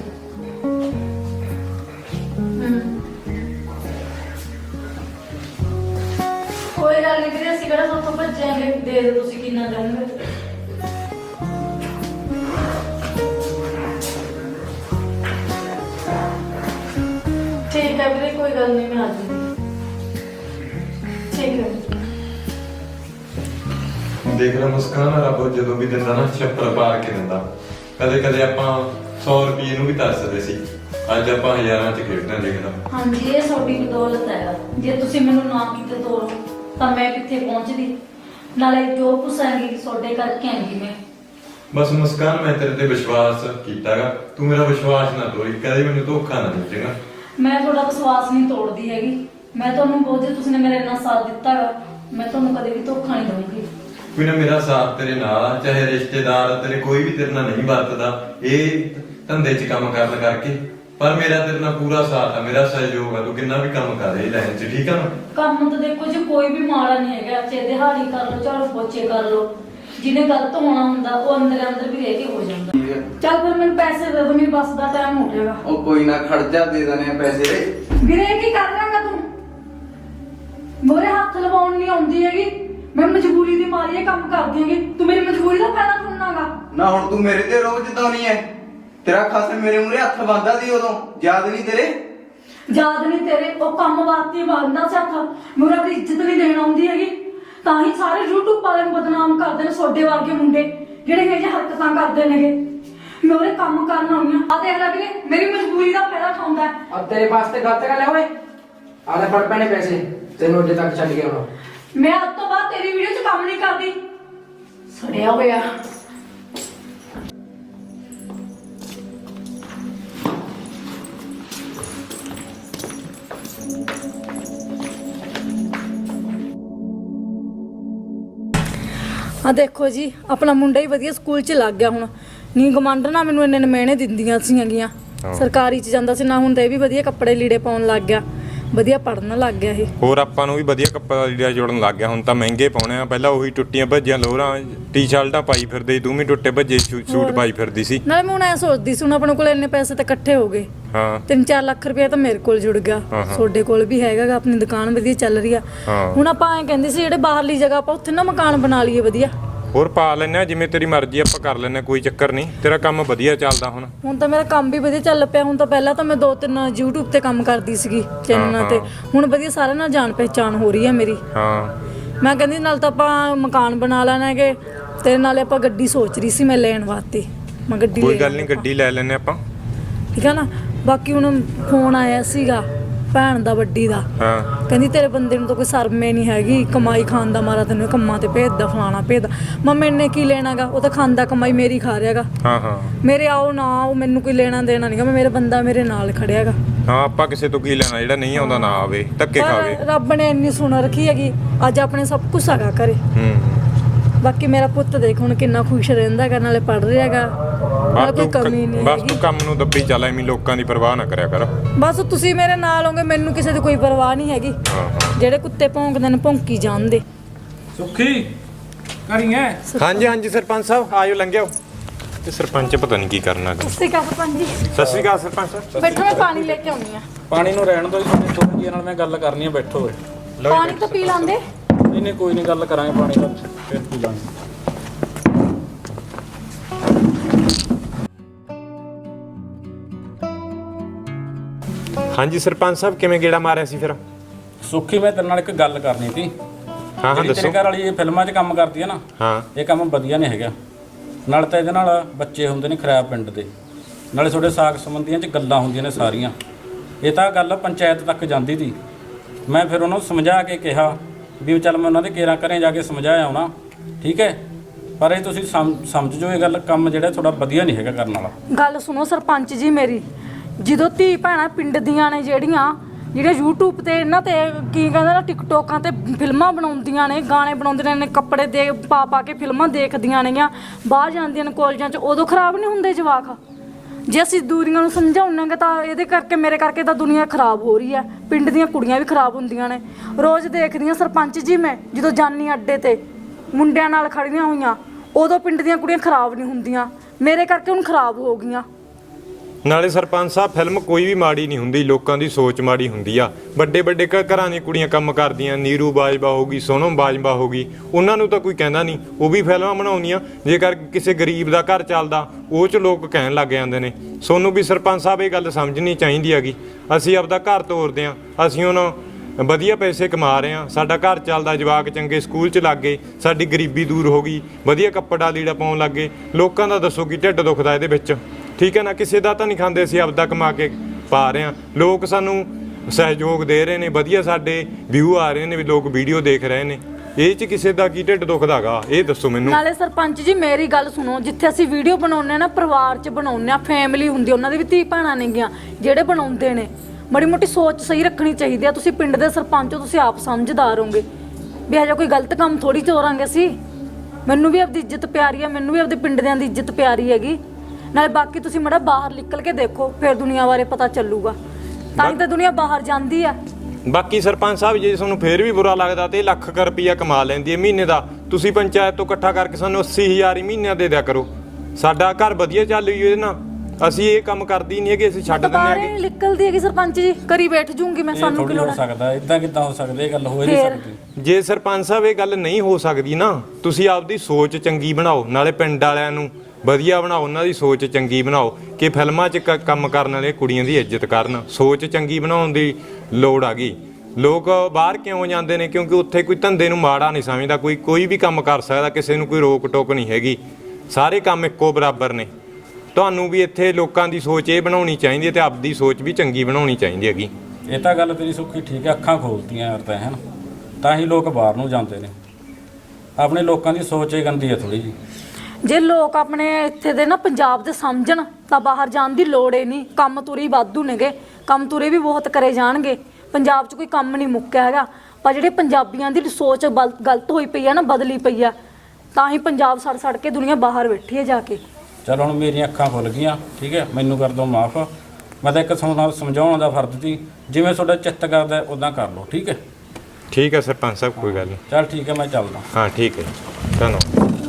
ਕੋਈ ਗੱਲ ਨਹੀਂ ਵੀਰੇ, ਅਸੀਂ ਕਿਹੜਾ ਸੋਤੋਂ ਭੱਜਾਂਗੇ? ਦੇ ਦਿਓ ਤੁਸੀਂ ਕਿੰਨਾ ਦੇਵੋਗੇ ਠੀਕ ਹੈ ਵੀਰੇ, ਕੋਈ ਗੱਲ ਨਹੀਂ ਮੈਂ ਆ ਜੂਗੀ ਦੇਖ ਲੈ ਮੁਸਕਾਨ ਰੱਬ ਜਦੋਂ ਵੀ ਦਿੰਦਾ ਨਾ ਛੱਪਰ ਪਾਰ ਕੇ ਦਿੰਦਾ। ਕਦੇ ਕਦੇ ਆਪਾਂ 100 ਰੁਪਏ ਨੂੰ ਵੀ ਤਰਸਦੇ ਸੀ। ਅੱਜ ਆਪਾਂ ਹਜ਼ਾਰਾਂ ਚ ਖੇਡਦੇ ਹਾਂ ਦੇਖ ਲੈ। ਹਾਂਜੀ ਇਹ ਤੁਹਾਡੀ ਬਦੌਲਤ ਹੈ। ਜੇ ਤੁਸੀਂ ਮੈਨੂੰ ਨਾ ਕਿਤੇ ਤੋਰੋ ਤਾਂ ਮੈਂ ਕਿੱਥੇ ਪਹੁੰਚਦੀ? ਨਾਲੇ ਜੋ ਪੁੱਛਾਂਗੀ ਤੁਹਾਡੇ ਕਰਕੇ ਆਂਗੀ ਮੈਂ। ਬਸ ਮੁਸਕਾਨ ਮੈਂ ਤੇਰੇ ਤੇ ਵਿਸ਼ਵਾਸ ਕੀਤਾਗਾ। ਤੂੰ ਮੇਰਾ ਵਿਸ਼ਵਾਸ ਨਾ ਤੋੜੀ ਕਦੇ ਮੈਨੂੰ ਧੋਖਾ ਨਾ ਦੇ ਚੰਗਾ ਮੈਂ ਤੁਹਾਡਾ ਵਿਸ਼ਵਾਸ ਨਹੀਂ ਤੋੜਦੀ ਹੈਗੀ। ਮੈਂ ਤੁਹਾਨੂੰ ਬਹੁਤ ਜੇ ਤੁਸੀਂ ਨੇ ਮੇਰੇ ਨਾਲ ਸਾਥ ਦਿੱਤਾ ਗਾ। ਮੈਂ ਤੁਹਾਨੂੰ ਕਦੇ ਵੀ ਧੋਖਾ ਨਹੀਂ ਦਊਂਗੀ। ਕੋਈ ਨਾ ਮੇਰਾ ਸਾਥ ਤੇਰੇ ਨਾਲ ਆ, ਚਾਹੇ ਰਿਸ਼ਤੇਦਾਰ ਤੇਰੇ ਕੋਈ ਵੀ ਤੇਰੇ ਨਾਲ ਨਹੀਂ ਵਰਤਦਾ ਇਹ ਧੰਦੇ 'ਚ ਕੰਮ ਕਰਨ ਕਰਕੇ। ਪਰ ਮੇਰਾ ਤੇਰੇ ਨਾਲ ਪੂਰਾ ਸਾਥ ਆ ਮੇਰਾ ਸਹਿਯੋਗ ਆ ਤੂੰ ਕਿੰਨਾ ਵੀ ਕੰਮ ਕਰ ਇਹ ਲਾਈਨ 'ਚ ਠੀਕ ਆ ਨਾ? ਕੰਮ ਤਾਂ ਦੇਖੋ ਜੀ ਕੋਈ ਵੀ ਮਾੜਾ ਨਹੀਂ ਹੈਗਾ ਚਾਹੇ ਦਿਹਾੜੀ ਕਰ ਲਓ ਝਾੜੂ ਪੋਚੇ ਕਰ ਲਓ। ਜਿਹਨੇ ਗਲਤ ਹੋਣਾ ਹੁੰਦਾ ਉਹ ਅੰਦਰ ਅੰਦਰ ਵੀ ਰਹਿ ਕੇ ਹੋ ਜਾਂਦਾ। ਠੀਕ ਹੈ ਚੱਲ ਫਿਰ ਮੈਨੂੰ ਪੈਸੇ ਦੇ ਦੋ ਮੇਰੀ ਬੱਸ ਦਾ ਟਾਈਮ ਹੋ ਜਾਏਗਾ। ਉਹ ਕੋਈ ਨਾ ਖੜ ਜਾ ਦੇ ਦਨੇ ਆ ਪੈਸੇ। ਵੀਰੇ ਇਹ ਕੀ ਕਰ ਰਿਹਾਗਾ ਤੂੰ। ਮੋਰੇ ਹੱਥ ਲਵਾਉਣ ਨਹੀਂ ਆਉਂਦੀ ਹੈਗੀ। ਮੈਂ ਮਜਬੂਰੀ ਦੀ ਮਾਰੀ ਇਹ ਕੰਮ ਕਰਦੀ ਹਾਂਗੇ। ਤੂੰ ਮੇਰੀ ਮਜਬੂਰੀ ਦਾ ਫਾਇਦਾ ਤੁੰਨਾਗਾ ਨਾ ਹੁਣ ਤੂੰ ਮੇਰੇ ਤੇ ਰੋਬ ਜਿਦਾਉਣੀ ਐ। ਤੇਰਾ ਖਸਮ ਮੇਰੇ ਮੂਰੇ ਹੱਥ ਬੰਦਾ ਸੀ ਉਦੋਂ। ਯਾਦ ਨਹੀਂ ਤੇਰੇ? ਯਾਦ ਨਹੀਂ ਤੇਰੇ। ਉਹ ਕੰਮ ਵਾਸਤੇ ਬੰਦਾ ਸੀ ਹੱਥ। ਮੇਰਾ ਆਪਣੀ ਇੱਜ਼ਤ ਨਹੀਂ ਦੇਣ ਆਉਂਦੀ ਹੈਗੀ। ਤਾਂ ਹੀ ਸਾਰੇ YouTube ਵਾਲਿਆਂ ਨੂੰ ਬਦਨਾਮ ਕਰਦੇ ਨੇ ਸੋਡੇ ਵਰਗੇ ਮੁੰਡੇ ਜਿਹੜੇ ਇਹ ਜਿਹੇ ਹਰਕਤਾਂ ਕਰਦੇ ਨੇਗੇ। ਮੈਂ ਉਹਦੇ ਕੰਮ ਕਰਨ ਆਉਂਦੀ ਆ। ਦੇਖ ਲੈ ਵੀਰੇ ਮੇਰੀ ਮਜਬੂਰੀ ਦਾ ਫਾਇਦਾ ਖਾਉਂਦਾ ਆ ਤੇਰੇ ਵਾਸਤੇ ਗਲਤ ਕਰ ਲੈ ਓਏ। ਆਲੇ ਫੜ ਪੈਣੇ ਪੈਸੇ। ਤੈਨੂੰ ਅੱਡੇ ਤੱਕ ਛੱਡ ਕੇ ਮੈਂ ਅੱਜ ਤੋਂ ਤੇਰੀ ਵੀਡੀਓ 'ਚ ਕੰਮ ਨਹੀਂ ਕਰਦੀ। ਸੜਿਆ ਹੋਇਆ। ਆ ਦੇਖੋ ਜੀ ਆਪਣਾ ਮੁੰਡਾ ਹੀ ਵਧੀਆ ਸਕੂਲ 'ਚ ਲੱਗ ਗਿਆ ਹੁਣ। ਨੀ ਗਮੰਡ ਨਾ ਮੈਨੂੰ ਇੰਨੇ ਨਮੇਣੇ ਦਿੰਦੀਆਂ ਸੀਗੀਆਂ। ਹਾਂ। ਸਰਕਾਰੀ 'ਚ ਜਾਂਦਾ ਸੀ ਨਾ ਹੁਣ ਤਾਂ ਇਹ ਵੀ ਵਧੀਆ ਕੱਪੜੇ ਲੀੜੇ ਪਾਉਣ ਲੱਗ ਗਿਆ। ਵਧੀਆ ਪੜਨ ਲੱਗ ਗਿਆ ਇਹ। ਹੋਰ ਆਪਾਂ ਨੂੰ ਵੀ ਵਧੀਆ ਕੱਪੜਾ ਲੀੜਾ ਜੋੜਨ ਲੱਗ ਗਿਆ। ਹੁਣ ਤਾਂ ਮਹਿੰਗੇ ਪਾਉਣੇ ਆ। ਪਹਿਲਾਂ ਉਹੀ ਟੁੱਟੀਆਂ ਭੱਜੀਆਂ ਲੋਰਾਂ ਟੀ-ਸ਼ਰਟਾਂ ਪਾਈ ਫਿਰਦੇ ਤੂੰ ਵੀ ਟੁੱਟੇ ਭੱਜੇ ਸ਼ੂ- ਸੂਟ। ਪਾਈ ਫਿਰਦੀ ਸੀ। ਨਾਲੇ ਮੈਂ ਹੁਣ ਐ ਸੋਚਦੀ ਸੀ ਹੁਣ ਆਪਣੇ ਕੋਲ ਇੰਨੇ ਪੈਸੇ ਤਾਂ ਇਕੱਠੇ ਹੋ ਗਏ। ਹਾਂ। 3-4 ਲੱਖ ਰੁਪਏ ਤਾਂ ਮੇਰੇ ਕੋਲ ਜੁੜ ਗਿਆ। ਹਾਂ, ਹਾਂ। ਤੁਹਾਡੇ ਕੋਲ ਵੀ ਹੈਗਾ ਗਾ, ਆਪਣੀ ਦੁਕਾਨ ਵਧੀਆ ਚੱਲ ਰਹੀ ਆ। ਹਾਂ। ਹੁਣ ਆਪਾਂ ਐਂ ਕਹਿੰਦੇ ਸੀ ਜਿਹੜੇ ਬਾਹਰਲੀ ਜਗ੍ਹਾ ਆਪਾਂ ਉੱਥੇ ਨਾ ਮਕਾਨ ਬਣਾ ਲਈਏ ਵਧੀਆ। ਹੋਰ ਪਾ ਲੈਨੇ ਆ ਜਿਵੇਂ ਤੇਰੀ ਮਰਜ਼ੀ ਆਪਾਂ ਕਰ ਲੈਨੇ ਕੋਈ ਚੱਕਰ ਨਹੀਂ। ਤੇਰਾ ਕੰਮ ਵਧੀਆ ਚੱਲਦਾ ਹੁਣ। ਹੁਣ ਤਾਂ ਮੇਰਾ ਕੰਮ ਵੀ ਵਧੀਆ ਚੱਲ ਪਿਆ। ਹੁਣ ਤਾਂ ਪਹਿਲਾਂ ਤਾਂ ਮੈਂ ਦੋ ਤਿੰਨ YouTube ਤੇ ਕੰਮ ਕਰਦੀ ਸੀਗੀ ਚੈਨਲਾਂ ਤੇ। ਹੁਣ ਵਧੀਆ ਸਾਰਿਆਂ ਨਾਲ ਜਾਣ ਪਹਿਚਾਣ ਹੋ ਰਹੀ ਹੈ ਮੇਰੀ। ਹਾਂ। ਮੈਂ ਕਹਿੰਦੀ ਨਾਲ ਤਾਂ ਆਪਾਂ ਮਕਾਨ ਬਣਾ ਲੈਣਾ ਹੈਗੇ ਤੇ ਨਾਲੇ ਆਪਾਂ ਗੱਡੀ ਸੋਚ ਰਹੀ ਸੀ ਮੈਂ ਲੈਣ ਵਾਸਤੇ। ਮੈਂ ਗੱਡੀ ਕੋਈ ਗੱਲ ਨਹੀਂ ਲੈਣਾ ਗੱਡੀ ਲੈ ਲੈਨੇ ਆਪਾਂ। ਠੀਕ ਹੈ ਨਾ? ਬਾਕੀ ਹੁਣ ਫੋਨ ਆਇਆ ਸੀਗਾ। ਭੈਣ ਦਾ ਵੱਡੀ ਦਾ। ਹਾਂ। ਕਹਿੰਦੀ ਤੇਰੇ ਬੰਦੇ ਨੂੰ ਤਾਂ ਕੋਈ ਸ਼ਰਮੇ ਨਹੀਂ ਹੈਗੀ। ਕਮਾਈ ਖਾਣ ਦਾ ਮਾਰਾ ਤੈਨੂੰ ਕੰਮਾਂ ਤੇ ਭੇਜਦਾ ਫਲਾਣਾ ਭੇਜਦਾ ਮੰਮੀ ਨੇ ਕੀ ਲੈਣਾਗਾ? ਉਹ ਤਾਂ ਖਾਂਦਾ ਕਮਾਈ ਮੇਰੀ ਖਾ ਰਿਹਾਗਾ। ਹਾਂ ਹਾਂ। ਮੇਰੇ ਆਓ ਨਾ ਉਹ ਮੈਨੂੰ ਕੋਈ ਲੈਣਾ ਦੇਣਾ ਨਹੀਂਗਾ ਮੇਰੇ ਬੰਦਾ ਮੇਰੇ ਨਾਲ ਖੜਿਆਗਾ ਹਾਂ ਆਪਾਂ ਕਿਸੇ ਤੋਂ ਕੀ ਲੈਣਾ? ਜਿਹੜਾ ਨਹੀਂ ਆਉਂਦਾ ਨਾ ਆਵੇ ਧੱਕੇ ਖਾਵੇ। ਪਰ ਰੱਬ ਨੇ ਇੰਨੀ ਸੁਣ ਰੱਖੀ ਹੈਗੀ ਅੱਜ ਆਪਣੇ ਸਭ ਕੁਝ ਹੈਗਾ ਕਰੇ ਹੂੰ। ਬਾਕੀ ਮੇਰਾ ਪੁੱਤ ਦੇਖ ਹੁਣ ਕਿੰਨਾ ਖੁਸ਼ ਰਹਿੰਦਾ ਹੈਗਾ ਨਾਲੇ ਪੜ ਰਿਹਾ ਹੈਗਾ। ਬਸ ਕੋਈ ਤੂੰ ਕਮੀ ਨਹੀਂ ਬਸ ਹੈਗੀ। ਤੂੰ ਕੰਮ ਨੂੰ ਦੱਬੀ ਚੱਲ ਐਵੇਂ ਲੋਕਾਂ ਦੀ ਪਰਵਾਹ ਨਾ ਕਰਿਆ ਕਰ। ਬਸ ਤੁਸੀਂ ਮੇਰੇ ਨਾਲ ਹੋਗੇ ਮੈਨੂੰ ਕਿਸੇ ਦੀ ਕੋਈ ਪਰਵਾਹ ਨਹੀਂ ਹੈਗੀ। ਹਾਂ ਹਾਂ। ਜਿਹੜੇ ਕੁੱਤੇ ਭੌਂਕਦੇ ਨੇ ਭੌਂਕੀ ਜਾਂਦੇ। ਸੁੱਖੀ ਕਰੀਏ ਹਾਂਜੀ ਹਾਂਜੀ ਸਰਪੰਚ ਸਾਹਿਬ। ਆਇਓ ਲੰਘਿਓ। ਤੇ ਸਰਪੰਚ ਪਤਾ ਨਹੀਂ ਕੀ ਕਰਨਾ ਗਾ। ਸਤਿ ਸ਼੍ਰੀ ਅਕਾਲ ਜੀ। ਸਤਿ ਸ਼੍ਰੀ ਅਕਾਲ ਸਰਪੰਚ ਸਾਹਿਬ। ਬੈਠੋ ਮੈਂ ਪਾਣੀ ਲੈ ਕੇ ਆਉਣੀ ਆ ਪਾਣੀ ਨੂੰ ਰਹਿਣ ਦੋ ਜੀ ਤੁਹਾਡੇ ਥੋੜੀ ਜੀ ਨਾਲ ਮੈਂ ਗੱਲ ਕਰਨੀ ਆ ਬੈਠੋ। ਪਾਣੀ ਤਾਂ ਪੀ ਲਾਂਦੇ। ਨਹੀਂ ਨਹੀਂ ਕੋਈ ਨਹੀਂ ਗੱਲ ਕਰਾਂਗੇ ਪਾਣੀ ਦਾ। ਫਿਰ ਪੀ ਲਾਂਗੇ। ਹਾਂਜੀ ਸਰਪੰਚ ਸਾਹਿਬ ਕਿਵੇਂ ਗੇੜਾ ਮਾਰਿਆ ਸੀ ਫਿਰ? ਸੁੱਖੀ ਮੈਂ ਤੇਰੇ ਨਾਲ ਇੱਕ ਗੱਲ ਕਰਨੀ ਸੀ। ਹਾਂ ਹਾਂ ਜਿਹੜੀ ਦੱਸੋ। ਤੇਰੇ ਘਰ ਵਾਲੀ ਇਹ ਫਿਲਮਾਂ 'ਚ ਕੰਮ ਕਰਦੀ ਹੈ ਨਾ ਹਾਂ। ਇਹ ਕੰਮ ਵਧੀਆ ਨਹੀਂ ਹੈਗਾ। ਨਾਲ ਤਾਂ ਇਹਦੇ ਨਾਲ ਬੱਚੇ ਹੁੰਦੇ ਨੇ ਖਰਾਬ ਪਿੰਡ ਦੇ। ਨਾਲੇ ਤੁਹਾਡੇ ਸਾਖ ਸੰਬੰਧੀਆਂ 'ਚ ਗੱਲਾਂ ਹੁੰਦੀਆਂ ਨੇ ਸਾਰੀਆਂ। ਇਹ ਤਾਂ ਗੱਲ ਪੰਚਾਇਤ ਤੱਕ ਜਾਂਦੀ ਸੀ। ਮੈਂ ਫਿਰ ਉਹਨੂੰ ਸਮਝਾ ਕੇ ਕਿਹਾ ਵੀ ਚੱਲ ਮੈਂ ਉਹਨਾਂ ਦੇ ਕੇਰਾਂ ਘਰੇ ਜਾ ਕੇ ਸਮਝਾਇਆ ਆਉਣਾ ਠੀਕ ਹੈ? ਪਰ ਇਹ ਤੁਸੀਂ ਸਮ- ਸਮਝ ਜੋ ਇਹ ਗੱਲ ਕੰਮ ਜਿਹੜਾ ਥੋੜਾ ਵਧੀਆ ਨਹੀਂ ਹੈਗਾ ਕਰਨ ਵਾਲਾ। ਗੱਲ ਸੁਣੋ ਸਰਪੰਚ ਜੀ ਮੇਰੀ। ਜਦੋਂ ਧੀ ਭੈਣਾਂ ਪਿੰਡ ਦੀਆਂ ਨੇ ਜਿਹੜੀਆਂ ਜਿਹੜੀਆਂ YouTube ਤੇ ਇਹਨਾਂ ਤੇ ਕੀ ਕਹਿੰਦੇ ਨਾ ਟਿਕਟੋਕਾਂ ਤੇ ਫਿਲਮਾਂ ਬਣਾਉਂਦੀਆਂ ਨੇ, ਗਾਣੇ ਬਣਾਉਂਦੀਆਂ ਨੇ, ਕੱਪੜੇ ਦੇ ਪਾ ਪਾ ਕੇ ਫਿਲਮਾਂ ਦੇਖਦੀਆਂ ਨੇਗੀਆਂ, ਬਾਹਰ ਜਾਂਦੀਆਂ ਨੇ ਕਾਲਜਾਂ 'ਚ, ਉਦੋਂ ਖਰਾਬ ਨਹੀਂ ਹੁੰਦੇ ਜਵਾਕ? ਜੇ ਅਸੀਂ ਦੂਰੀਆਂ ਨੂੰ ਸਮਝਾਉਣਾਂਗੇ ਤਾਂ ਇਹਦੇ ਕਰਕੇ, ਮੇਰੇ ਕਰਕੇ ਤਾਂ ਦੁਨੀਆ ਖਰਾਬ ਹੋ ਰਹੀ ਹੈ। ਪਿੰਡ ਦੀਆਂ ਕੁੜੀਆਂ ਵੀ ਖਰਾਬ ਹੁੰਦੀਆਂ ਨੇ। ਰੋਜ਼ ਦੇਖਦੀਆਂ ਸਰਪੰਚ ਜੀ ਮੈਂ, ਜਦੋਂ ਜਾਨੀ ਅੱਡੇ ਤੇ, ਮੁੰਡਿਆਂ ਨਾਲ ਖੜੀਆਂ ਹੋਈਆਂ, ਉਦੋਂ ਪਿੰਡ ਦੀਆਂ ਕੁੜੀਆਂ ਖਰਾਬ ਨਹੀਂ ਹੁੰਦੀਆਂ। ਮੇਰੇ ਕਰਕੇ ਹੁਣ ਖਰਾਬ ਹੋ ਗਈਆਂ। ਨਾਲੇ ਸਰਪੰਚ ਸਾਹਿਬ, ਫਿਲਮ ਕੋਈ ਵੀ ਮਾੜੀ ਨਹੀਂ ਹੁੰਦੀ, ਲੋਕਾਂ ਦੀ ਸੋਚ ਮਾੜੀ ਹੁੰਦੀ ਆ। ਵੱਡੇ ਵੱਡੇ ਘ- ਘਰਾਂ ਦੀਆਂ ਕੁੜੀਆਂ ਕੰਮ ਕਰਦੀਆਂ, ਨੀਰੂ ਬਾਜਵਾ ਹੋਗੀ ਸੋਨਮ ਬਾਜਵਾ ਹੋਗੀ ਉਹਨਾਂ ਨੂੰ ਤਾਂ ਕੋਈ ਕਹਿੰਦਾ ਨਹੀਂ, ਉਹ ਵੀ ਫਿਲਮਾਂ ਬਣਾਉਂਦੀਆਂ, ਜੇਕਰ ਕਿਸੇ ਗਰੀਬ ਦਾ ਘਰ ਚੱਲਦਾ, ਉਹ ਚ ਲੋਕ ਕਹਿਣ ਲੱਗ ਜਾਂਦੇ ਨੇ। ਸੋਨੂੰ ਵੀ ਸਰਪੰਚ ਸਾਹਿਬ ਇਹ ਗੱਲ ਸਮਝਣੀ ਚਾਹੀਦੀ ਹੈਗੀ, ਅਸੀਂ ਆਪਦਾ ਘਰ ਤੋਰਦੇ ਆ ਅਸੀਂ ਉਹਨਾਂ ਵਧੀਆ ਪੈਸੇ ਕਮਾ ਰਹੇ ਆ ਸਾਡਾ ਘਰ ਚੱਲਦਾ, ਜਵਾਕ ਚੰਗੇ ਸਕੂਲ ਚ ਲੱਗ ਗਏ, ਸਾਡੀ ਗਰੀਬੀ ਦੂਰ ਹੋ ਗਈ, ਵਧੀਆ ਕੱਪੜਾ ਲੀੜਾ ਪਾਉਣ ਲੱਗ ਗਏ, ਲੋਕਾਂ ਦਾ ਦੱਸੋ ਕੀ ਢਿੱਡ ਦੁਖਦਾ ਇਹਦੇ ਵਿੱਚ। ਠੀਕ ਹੈ ਨਾ, ਕਿਸੇ ਦਾ ਤਾਂ ਨਹੀਂ ਖਾਂਦੇ, ਅਸੀਂ ਆਪਦਾ ਕਮਾ ਕੇ ਪਾ ਰਹੇ ਆ ਲੋਕ ਸਾਨੂੰ ਸਹਿਯੋਗ ਦੇ ਰਹੇ ਨੇ, ਵਧੀਆ ਸਾਡੇ ਵਿਊ ਆ ਰਹੇ ਨੇ, ਵੀ ਲੋਕ ਵੀਡੀਓ ਦੇਖ ਰਹੇ ਨੇ। ਇਹ ਚ ਕਿਸੇ ਦਾ ਕੀ ਢਿੱਡ ਦੁਖਦਾਗਾ ਇਹ ਦੱਸੋ ਮੈਨੂੰ। ਨਾਲੇ ਸਰਪੰਚ ਜੀ, ਮੇਰੀ ਗੱਲ ਸੁਣੋ, ਜਿੱਥੇ ਅਸੀਂ ਵੀਡੀਓ ਬਣਾਉਂਦੇ ਆ ਨਾ, ਪਰਿਵਾਰ 'ਚ ਬਣਾਉਂਦੇ ਆ ਫੈਮਿਲੀ ਹੁੰਦੀ ਉਹਨਾਂ ਦੇ ਵੀ ਧੀ ਭੈਣਾਂ ਨੇਗੀਆਂ ਜਿਹੜੇ ਬਣਾਉਂਦੇ ਨੇ। ਬੜੀ ਮੋਟੀ ਸੋਚ ਸਹੀ ਰੱਖਣੀ ਚਾਹੀਦੀ ਆ ਤੁਸੀਂ ਪਿੰਡ ਦੇ ਸਰਪੰਚ ਹੋ, ਤੁਸੀਂ ਆਪ ਸਮਝਦਾਰ ਹੋਗੇ ਵੀ ਹਜੇ ਕੋਈ ਗਲਤ ਕੰਮ ਥੋੜੀ ਚੋਰਾਂਗੇ ਅਸੀਂ? ਮੈਨੂੰ ਵੀ ਆਪਦੀ ਇੱਜ਼ਤ ਪਿਆਰੀ ਆ ਮੈਨੂੰ ਵੀ ਆਪਦੇ ਪਿੰਡ ਦਿਆਂ ਦੀ ਇੱਜ਼ਤ ਪਿਆਰੀ ਹੈਗੀ। ਨਾਲੇ ਬਾਕੀ ਤੁਸੀਂ ਮੜਾ ਬਾਹਰ ਨਿਕਲ ਕੇ ਦੇਖੋ ਫਿਰ ਦੁਨੀਆ ਬਾਰੇ ਪਤਾ ਚੱਲੂਗਾ। ਤਾਂ ਹੀ ਤਾਂ ਦੁਨੀਆ ਬਾਹਰ ਜਾਂਦੀ ਆ। ਬਾਕੀ ਸਰਪੰਚ ਸਾਹਿਬ ਜੇ ਤੁਹਾਨੂੰ ਫੇਰ ਵੀ ਬੁਰਾ ਲੱਗਦਾ ਤੇ ਲੱਖ ਕੁ ਰੁਪਈਆ ਕਮਾ ਲੈਂਦੀ ਹੈ ਮਹੀਨੇ ਦਾ। ਤੁਸੀਂ ਪੰਚਾਇਤ ਤੋਂ ਇਕੱਠਾ ਕਰਕੇ ਸਾਨੂੰ 80000 ਹੀ ਮਹੀਨਿਆਂ ਦੇ ਦਿਆ ਕਰੋ। ਸਾਡਾ ਘਰ ਵਧੀਆ ਚੱਲ ਰਹੀ ਇਹਦੇ ਨਾਲ। ਅਸੀਂ ਇਹ ਕੰਮ ਕਰਦੀ ਨਹੀਂ ਹੈਗੇ ਅਸੀਂ ਛੱਡ ਦਿੰਦੇ ਹੈਗੇ। ਹੀ ਨੀ ਨਿਕਲਦੀ ਹੈਗੀ ਸਰਪੰਚ ਜੀ ਕਰੀ ਬੈਠ ਜੂੰਗੀ ਮੈਂ ਸਾਨੂੰ ਕੀ ਥੋੜੀ ਲੋੜ ਹੋ ਸਕਦਾ ਇਦਾਂ ਕਿੱਦਾਂ ਹੋ ਸਕਦਾ ਇਹ ਗੱਲ ਹੋ ਹੀ ਨਹੀਂ ਫੇਰ? ਸਕਦੀ। ਜੇ ਸਰਪੰਚ ਸਾਹਿਬ ਇਹ ਗੱਲ ਨਹੀਂ ਹੋ ਸਕਦੀ ਨਾ ਤੁਸੀਂ ਆਪਦੀ ਸੋਚ ਚੰਗੀ ਬਣਾਓ ਨਾਲੇ ਪਿੰਡ ਵਾਲਿਆਂ ਨੂੰ ਵਧੀਆ ਬਣਾਓ, ਉਹਨਾਂ ਦੀ ਸੋਚ ਚੰਗੀ ਬਣਾਓ, ਕਿ ਫਿਲਮਾਂ 'ਚ ਕ- ਕੰਮ ਕਰਨ ਵਾਲੇ ਕੁੜੀਆਂ ਦੀ ਇੱਜ਼ਤ ਕਰਨ। ਸੋਚ ਚੰਗੀ ਬਣਾਉਣ ਦੀ ਲੋੜ ਆ ਗਈ। ਲੋਕ ਬਾਹਰ ਕਿਉਂ ਜਾਂਦੇ ਨੇ? ਕਿਉਂਕਿ ਉੱਥੇ ਕੋਈ ਧੰਦੇ ਨੂੰ ਮਾੜਾ ਨਹੀਂ ਸਮਝਦਾ, ਕੋਈ ਕੋਈ ਵੀ ਕੰਮ ਕਰ ਸਕਦਾ, ਕਿਸੇ ਨੂੰ ਕੋਈ ਰੋਕ ਟੋਕ ਨਹੀਂ ਹੈਗੀ। ਸਾਰੇ ਕੰਮ ਇੱਕੋ ਬਰਾਬਰ ਨੇ। ਤੁਹਾਨੂੰ ਵੀ ਇੱਥੇ ਲੋਕਾਂ ਦੀ ਸੋਚ ਇਹ ਬਣਾਉਣੀ ਚਾਹੀਦੀ ਹੈ ਤੇ ਆਪਦੀ ਸੋਚ ਵੀ ਚੰਗੀ ਬਣਾਉਣੀ ਚਾਹੀਦੀ ਹੈਗੀ। ਇਹ ਤਾਂ ਗੱਲ ਤੇਰੀ ਸੁੱਖੀ ਠੀਕ ਹੈ, ਅੱਖਾਂ ਖੋਲਤੀਆਂ ਯਾਰ ਤਾਂ, ਹਨ? ਤਾਂ ਹੀ ਲੋਕ ਬਾਹਰ ਨੂੰ ਜਾਂਦੇ ਨੇ। ਆਪਣੇ ਲੋਕਾਂ ਦੀ ਸੋਚ ਹੀ ਗੰਦੀ ਹੈ ਥੋੜੀ ਜੀ ਜੇ ਲੋਕ ਆਪਣੇ ਇੱਥੇ ਦੇ ਨਾ ਪੰਜਾਬ ਦੇ ਸਮਝਣ ਤਾਂ ਬਾਹਰ ਜਾਣ ਦੀ ਲੋੜ ਹੀ ਨਹੀਂ। ਕੰਮ ਤੁਰੇ ਵਾਧੂ ਨੇਗੇ। ਕੰਮ ਤੁਰੇ ਵੀ ਬਹੁਤ ਕਰੇ ਜਾਣਗੇ। ਪੰਜਾਬ 'ਚ ਕੋਈ ਕੰਮ ਨਹੀਂ ਮੁੱਕਿਆ ਹੈਗਾ। ਪਰ ਜਿਹੜੇ ਪੰਜਾਬੀਆਂ ਦੀ ਸੋਚ ਬਲ- ਗਲਤ ਹੋਈ ਪਈ ਆ ਨਾ ਬਦਲੀ ਪਈ ਆ ਤਾਂ ਹੀ ਪੰਜਾਬ ਸੜ ਸੜ ਕੇ ਦੁਨੀਆ ਬਾਹਰ ਬੈਠੀ ਹੈ ਜਾ ਕੇ। ਚਲ ਹੁਣ ਮੇਰੀਆਂ ਅੱਖਾਂ ਖੁੱਲ ਗਈਆਂ ਠੀਕ ਹੈ? ਮੈਨੂੰ ਕਰ ਦਿਓ ਮਾਫ। ਮੈਂ ਤਾਂ ਇੱਕ ਤੁਹਾਨੂੰ ਸਮਝਾਉਣ ਦਾ ਫਰਜ਼ ਸੀ ਜਿਵੇਂ ਤੁਹਾਡਾ ਚਿੱਤ ਕਰਦਾ ਉਦਾਂ ਕਰ ਲਓ ਠੀਕ ਹੈ? ਠੀਕ ਹੈ ਸਰਪੰਚ ਸਾਹਿਬ ਕੋਈ ਗੱਲ ਨਹੀਂ। ਚਲ ਠੀਕ ਹੈ ਮੈਂ ਚੱਲਦਾ। ਹਾਂ ਠੀਕ ਹੈ। ਧੰਨਵਾਦ।